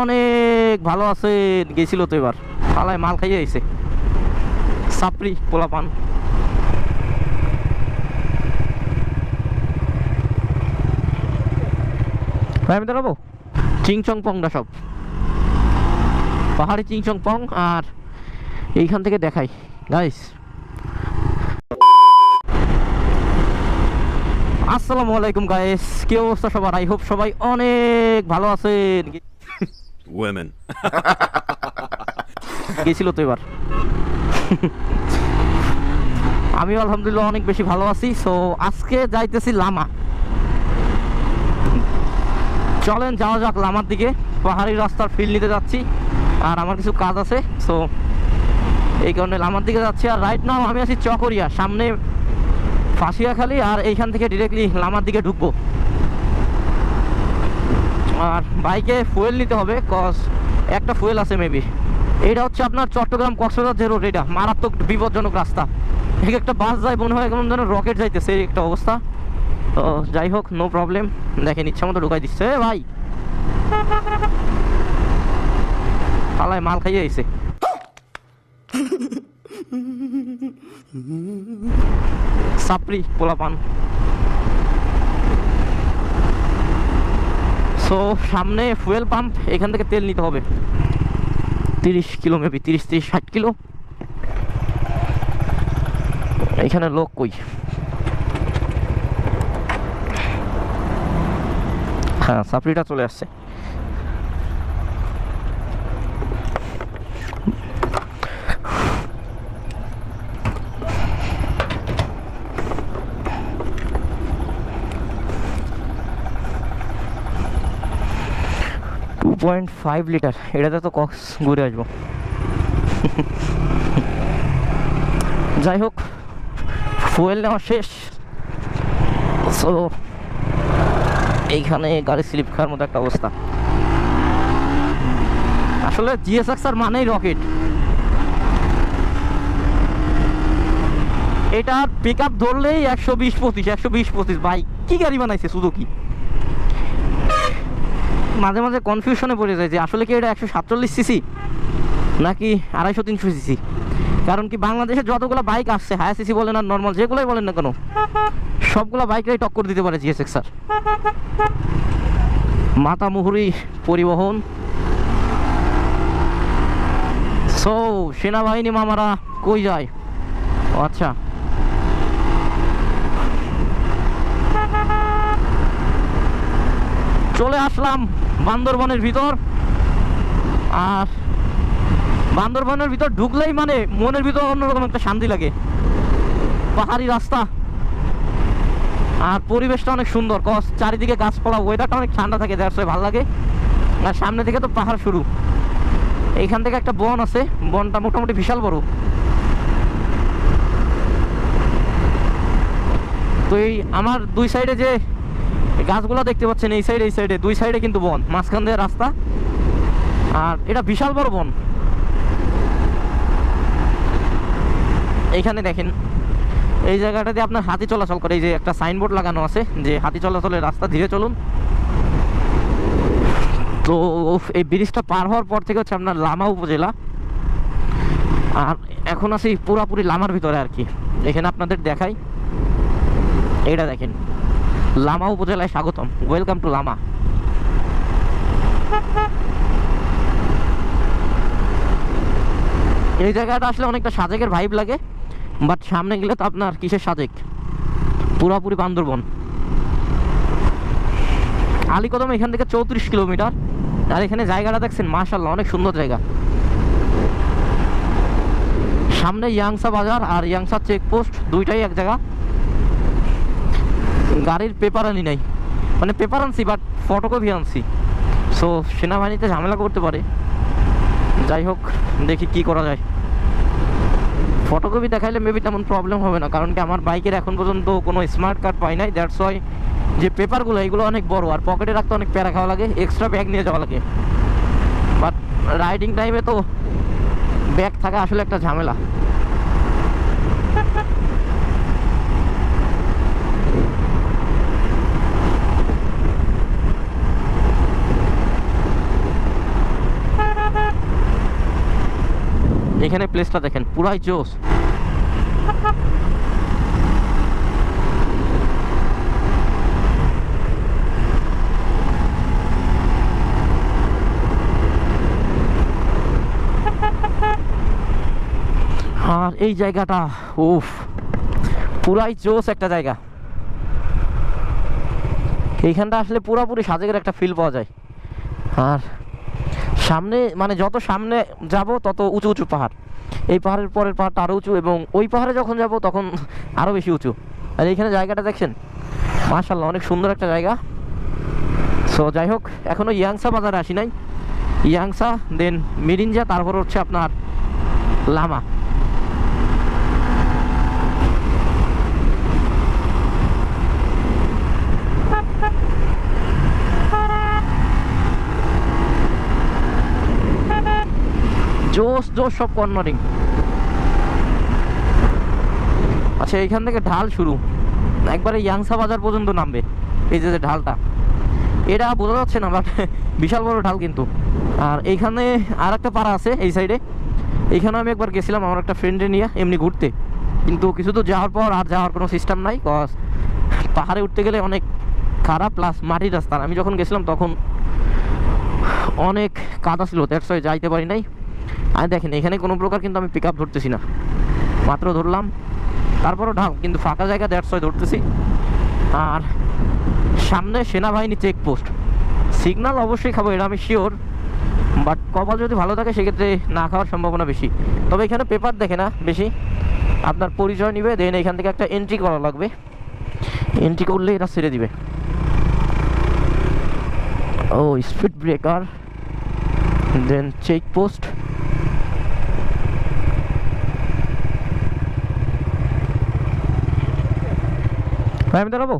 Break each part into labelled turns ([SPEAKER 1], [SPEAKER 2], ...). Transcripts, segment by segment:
[SPEAKER 1] অনেক ভালো আছেন গেছিল তো এবার। পালায় মাল খাইয়ে আইছে। সাপড়ি পোলাপান। ভাই, আমি দাঁড়াবো? চিংচং পংটা সব। পাহাড়ি চিংচং পং আর এইখান থেকে দেখাই। গাইস আসসালামু আলাইকুম গাইস কি অবস্থা সবার? আই হোপ সবাই অনেক ভালো আছেন।
[SPEAKER 2] Women.
[SPEAKER 1] গেছিল তো এবার। আমি আলহামদুলিল্লাহ অনেক বেশি ভালো আছি সো আজকে যাইতেছি লামা। চলেন, যাওয়া যাক লামার দিকে। পাহাড়ি রাস্তার ফিল নিতে যাচ্ছি, আর আমার কিছু কাজ আছে সো এই কারণে লামার দিকে যাচ্ছি। আর রাইট নাও আমি আছি চকরিয়া, সামনে ফাঁসিয়াখালি, আর এইখান থেকে ডিরেক্টলি লামার দিকে ঢুকবো। আর বাইকে ফুয়েল নিতে হবে কজ একটা ফুয়েল আছে মেবি এটা হচ্ছে আপনার চট্টগ্রাম কক্সবাজার যে রোড এটা মারাত্মক বিপজ্জনক রাস্তা। এক একটা বাস যায়, মনে হয় যেন রকেট যাইতেছে, এই একটা অবস্থা। তো যাই হোক নো প্রবলেম দেখেন, ইচ্ছা মতো ঢুকাই দিচ্ছে। ভাই! পালায় মাল খাইয়ে আইছে। সাপড়ি পোলাপান। সো সামনে ফুয়েল পাম্প, এখান থেকে তেল নিতে হবে। তিরিশ কিলো, মেবি তিরিশ তিরিশ, ষাট কিলো। এখানে লোক কই? হ্যাঁ সাপড়িটা চলে আসছে। টু পয়েন্ট ফাইভ লিটার এটাতে তো কক্স ঘুরে আসব। যাই হোক ফুয়েল নেওয়া শেষ। সো এইখানে গাড়ি স্লিপ খাওয়ার মতো একটা অবস্থা। আসলে জিএসএক্স আর মানেই রকেট এটা পিক আপ ধরলেই একশো বিশ পঁচিশ, একশো বিশ পঁচিশ। বাইক কি গাড়ি বানাইছে শুধু কি মাঝে মাঝে কনফিউশনে পড়ে যায় যে আসলে কি এটা একশো সাতচল্লিশ সিসি নাকি আড়াইশো, তিনশো সিসি কারণ কি বাংলাদেশে যতগুলো বাইক আসছে হায়ার সিসি বলেন আর নর্মাল যেগুলোই বলেন না কেন, সবগুলো বাইকরাই টক্কর দিতে পারে জিএসএক্স স্যার মাতা মুহুরি পরিবহন। সো সেনাবাহিনী মামারা কই যায়? আচ্ছা। চলে আসলাম বান্দরবনের ভিতর। আর বান্দরবনের ভিতর ঢুকলেই মানে মনের ভিতর অন্যরকম একটা শান্তি লাগে। পাহাড়ি রাস্তা। আর পরিবেশটা অনেক সুন্দর। কস, চারিদিকে গাছপালা ওয়েদারটা অনেক ঠান্ডা থাকে যার ভালো লাগে। আর সামনে থেকে তো পাহাড় শুরু। এইখান থেকে একটা বন আছে। বনটা মোটামুটি বিশাল বড়। তো এই আমার দুই সাইডে যে গাছগুলো দেখতে পাচ্ছেন, এই সাইড এই সাইডে দুই সাইডে কিন্তু বন, মাঝখান দিয়ে রাস্তা। আর এটা বিশাল বড় বন। এইখানে দেখেন, এই জায়গাটাতে আপনার হাতি চলাচল করে। এই যে একটা সাইনবোর্ড লাগানো আছে যে, হাতি চলাচলের রাস্তা ধীরে চলুন। তো এই ব্রিজটা পার হওয়ার পর থেকে হচ্ছে আপনার লামা উপজেলা। আর এখন আছি পুরাপুরি লামার ভিতরে আর কি। এখানে আপনাদের দেখাই। এটা দেখেন। লামা উপজেলায় স্বাগতম। Welcome to Lama. এই জায়গাটা আসলে অনেকটা সাজেকের ভাইব লাগে বাট সামনে গেলে তো আপনার কিসের সাজেক? পুরাপুরি বান্দরবন। আলিকদম এখান থেকে চৌত্রিশ কিলোমিটার, আর এখানে জায়গাটা দেখছেন মাশাল্লাহ অনেক সুন্দর জায়গা। সামনে ইয়াংসা বাজার আর ইয়াংসা চেকপোস্ট দুইটাই এক জায়গা। গাড়ির পেপার আনি নাই। মানে পেপার আনছি বাট ফটোকপি আনছি। সো সেনাবাহিনীতে ঝামেলা করতে পারে। যাই হোক, দেখি কি করা যায়। ফটোকপি দেখাইলে মেবি তেমন প্রবলেম হবে না, কারণ কি আমার বাইকের এখন পর্যন্ত কোনো স্মার্ট কার্ড পাই নাই। দ্যাটস ওয়াই যে পেপারগুলো এগুলো অনেক বড়, আর পকেটে রাখতে অনেক প্যারা খাওয়া লাগে এক্সট্রা ব্যাগ নিয়ে যাওয়া লাগে। বাট রাইডিং টাইমে তো ব্যাগ থাকা আসলে একটা ঝামেলা। এখানে প্লেসটা দেখেন, পুরাই জোস আর এই জায়গাটা, উফ, পুরাই জোস একটা জায়গা। এইখানটা আসলে পুরোপুরি সাজেকের একটা ফিল পাওয়া যায়। আর সামনে মানে যত সামনে যাব, তত উঁচু উঁচু পাহাড়। এই পাহাড়ের পরের পাহাড়টা আরও উঁচু এবং ওই পাহাড়ে যখন যাব, তখন আরও বেশি উঁচু। আর এইখানে জায়গাটা দেখছেন? মাশাল্লাহ অনেক সুন্দর একটা জায়গা। সো যাই হোক এখনও ইয়াংসা বাজারে আসি নাই। ইয়াংসা দেন মিরিঞ্জা, তারপর হচ্ছে আপনার লামা। জোস জোস সব কর্নারিং। আচ্ছা এইখান থেকে ঢাল শুরু। একবারে ইয়াংসা বাজার পর্যন্ত নামবে এই যে ঢালটা। এটা বোঝা যাচ্ছে না বাট বিশাল বড় ঢাল কিন্তু। আর এইখানে আর একটা পাড়া আছে এই সাইডে এইখানে আমি একবার গেছিলাম আমার একটা ফ্রেন্ডে নিয়ে এমনি ঘুরতে। কিন্তু কিছু তো যাওয়ার পর আর যাওয়ার কোনো সিস্টেম নাই কজ পাহাড়ে উঠতে গেলে অনেক খারাপ প্লাস মাটির রাস্তা। আমি যখন গেছিলাম তখন অনেক কাদা ছিল দ্যাটস যাইতে পারি নাই। আর দেখেন, এখানে কোনো প্রকার কিন্তু আমি পিক আপ ধরতেছি না। মাত্র ধরলাম, তারপরও ঢাক, কিন্তু ফাঁকা জায়গা ওয়াই ধরতেছি। আর সামনে সেনাবাহিনী চেকপোস্ট সিগন্যাল অবশ্যই খাব, এটা আমি শিওর বাট কপাল যদি ভালো থাকে, সেক্ষেত্রে না খাওয়ার সম্ভাবনা বেশি। তবে এখানে পেপার দেখে না, বেশি। আপনার পরিচয় নিবে দেন এখান থেকে একটা এন্ট্রি করা লাগবে। এন্ট্রি করলে এটা ছেড়ে দিবে। ও speed breaker then check post আমি দাঁড়াবো?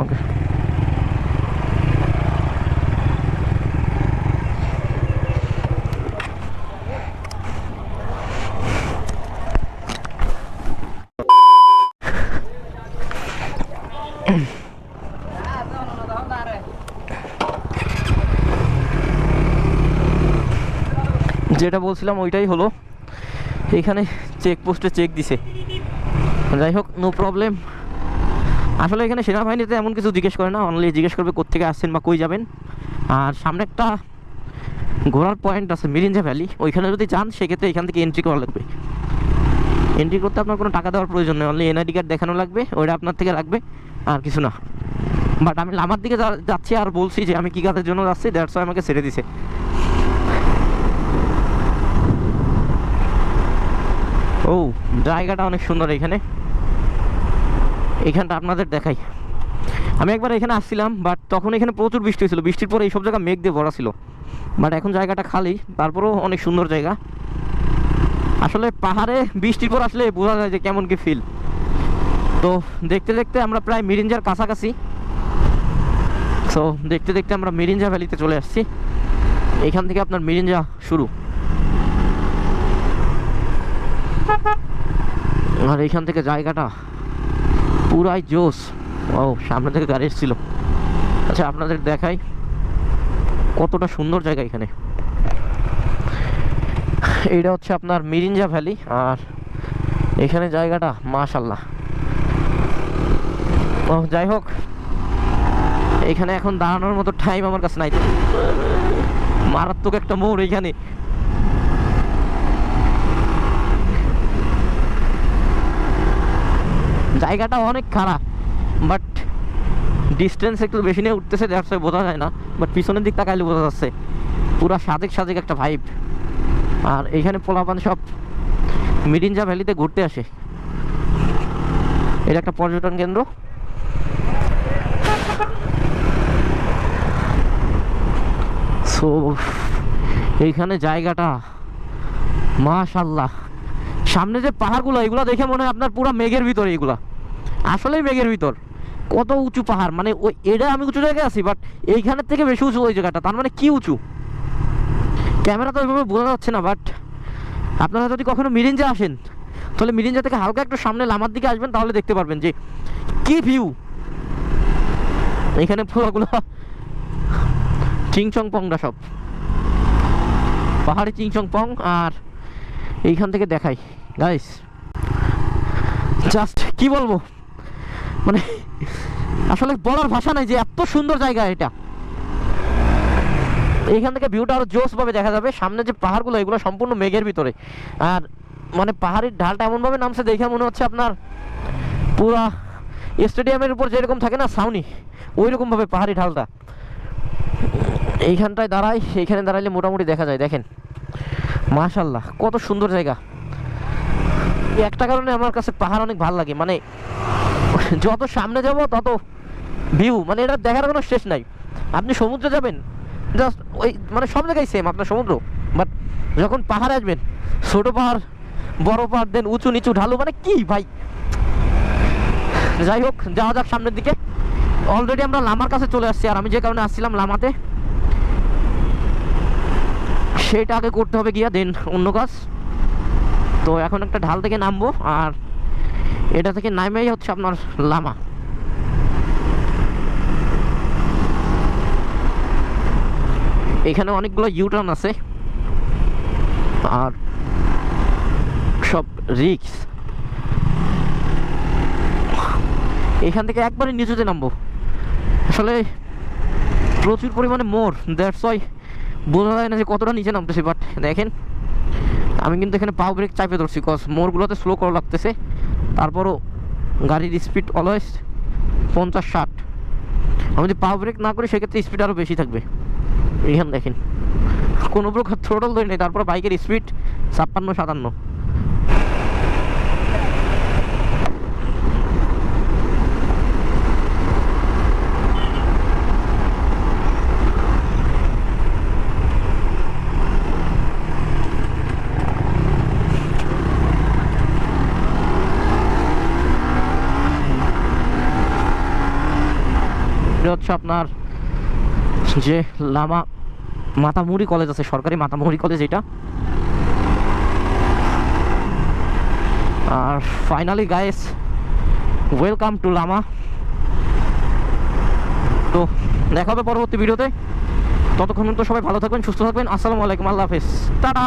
[SPEAKER 1] ওকে। যেটা বলছিলাম ওইটাই হলো এখানে চেকপোস্টে চেক দিছে। যাই হোক নো প্রবলেম আসলে এখানে সেনাবাহিনীতে এমন কিছু জিজ্ঞেস করে না অনলি জিজ্ঞেস করবে কোথেকে আসছেন বা কই যাবেন। আর সামনে একটা ঘোরার পয়েন্ট আছে মিরিঞ্জা ভ্যালি ওইখানে যদি চান সেক্ষেত্রে এখান থেকে এন্ট্রি করা লাগবে। এন্ট্রি করতে আপনার কোনো টাকা দেওয়ার প্রয়োজন নেই অনলি এনআইডি কার্ড দেখানো লাগবে, ওইটা আপনার থেকে লাগবে, আর কিছু না। বাট আমি লামার দিকে যাচ্ছি আর বলছি যে আমি কী কাজের জন্য যাচ্ছি দ্যাটস আমাকে ছেড়ে দিছে। ও, জায়গাটা অনেক সুন্দর এখানে। এখানটা আপনাদের দেখাই। আমি একবার এখানে আসছিলাম বাট তখন এখানে প্রচুর বৃষ্টি হয়েছিল। বৃষ্টির পরে এইসব জায়গা মেঘ দিয়ে ভরা ছিল। বাট এখন জায়গাটা খালি, তারপরেও অনেক সুন্দর জায়গা। আসলে পাহাড়ে বৃষ্টির পর আসলে বোঝা যায় যে কেমন কি ফিল তো দেখতে দেখতে আমরা প্রায় মিরিঞ্জার কাছাকাছি। সো দেখতে দেখতে আমরা মিরিঞ্জা ভ্যালিতে চলে আসছি। এখান থেকে আপনার মিরিঞ্জা শুরু। আর এইখান থেকে জায়গাটা পুরাই জোস ও সামনে থেকে গাড়ি এসেছিল। আচ্ছা আপনাদের দেখাই কতটা সুন্দর জায়গা এখানে। এইটা হচ্ছে আপনার মিরিঞ্জা ভ্যালি, আর এখানে জায়গাটা মাশাল্লাহ ও যাই হোক, এখানে এখন দাঁড়ানোর মতো টাইম আমার কাছে নাই। মারাত্মক একটা মোড় এখানে। জায়গাটা অনেক খারাপ বাট ডিস্টেন্স একটু বেশি নিয়ে উঠতেছে ওয়াই বোঝা যায় না বাট পিছনের দিক তাকাইলে বোঝা যাচ্ছে। পুরা সাজেক সাজেক একটা ভাইব আর এইখানে পোলাপান সব মিরিঞ্জা ভ্যালিতে ঘুরতে আসে। এটা একটা পর্যটন কেন্দ্র। সো এইখানে জায়গাটা মাশাল্লাহ সামনে যে পাহাড়গুলো, এগুলো দেখে মনে হয় আপনার পুরো মেঘের ভিতরে এইগুলা আসলেই মেঘের ভিতর। কত উঁচু পাহাড় মানে ওই এটা আমি উঁচু জায়গায় আছি বাট এইখানের থেকে বেশি উঁচু ওই জায়গাটা, তার মানে কি উঁচু? ক্যামেরা তো ওইভাবে বোঝা যাচ্ছে না বাট আপনারা যদি কখনো মিরিঞ্জা আসেন, তাহলে মিরিঞ্জা থেকে হালকা একটু সামনে লামার দিকে আসবেন, তাহলে দেখতে পারবেন যে কি ভিউ এখানে পুরোগুলো চিংচং পংডা সব। পাহাড়ি চিংচং পং আর এইখান থেকে দেখাই। গাইস জাস্ট কি বলব? মানে আসলে বলার ভাষা নাই যে এত সুন্দর জায়গা এটা। এইখান থেকে ভিউটা আরও জোস ভাবে দেখা যাবে। সামনে যে পাহাড়গুলো, এগুলো সম্পূর্ণ মেঘের ভিতরে। আর মানে পাহাড়ের ঢালটা এমনভাবে নামছে, দেখে মনে হচ্ছে আপনার পুরা স্টেডিয়ামের উপর যেরকম থাকে না সাউনি ওই রকম ভাবে পাহাড়ি ঢালটা। এইখানটায় দাঁড়াই এইখানে দাঁড়াইলে মোটামুটি দেখা যায়, দেখেন। মাশাল্লাহ কত সুন্দর জায়গা। একটা কারণে আমার কাছে পাহাড় অনেক ভালো লাগে। মানে যত সামনে যাব, তত ভিউ মানে এটা দেখার কোনো শেষ নাই। আপনি সমুদ্রে যাবেন জাস্ট ওই মানে সব জায়গায় সেম আপনার সমুদ্র। বাট যখন পাহাড়ে আসবেন, ছোটো পাহাড়, বড় পাহাড় দেন উঁচু নিচু ঢালু মানে কি ভাই? যাই হোক, যাওয়া যাক সামনের দিকে। অলরেডি আমরা লামার কাছে চলে আসছি, আর আমি যে কারণে আসছিলাম লামাতে, সেটা আগে করতে হবে গিয়া দেন অন্য কাজ। তো এখন একটা ঢাল থেকে নামবো, আর এটা থেকে নামেই হচ্ছে আপনার লামা। এখানে অনেকগুলো ইউটার্ন আছে। আর সব রিক্স এখান থেকে একবারে নিচুতে নামবো। আসলে প্রচুর পরিমাণে মোর দ্যাটস ওয়াই বোঝা যায় না যে কতটা নিচে নামতেছে বাট দেখেন, আমি কিন্তু এখানে পাও ব্রেক চাপে ধরছি কজ মোড়গুলোতে স্লো করা লাগতেছে। তারপরও গাড়ির স্পিড অলওয়েজ পঞ্চাশ ষাট। আমি যদি পাওয়ার ব্রেক না করি, সেক্ষেত্রে স্পিড আরও বেশি থাকবে। এইখান দেখেন। কোনো প্রকার থ্রোটল ধরে নেই তারপর বাইকের স্পিড ছাপ্পান্ন সাতান্ন। এটা হচ্ছে আপনার যে লামা মাতামুড়ি কলেজ আছে, সরকারি মাতামুড়ি কলেজ এটা। আর finally guys welcome to Lama. তো দেখা হবে পরবর্তী ভিডিওতে। ততক্ষণ তো সবাই ভালো থাকবেন, সুস্থ থাকবেন। আসসালামু আলাইকুম, আল্লাহ হাফেজ। টাটা!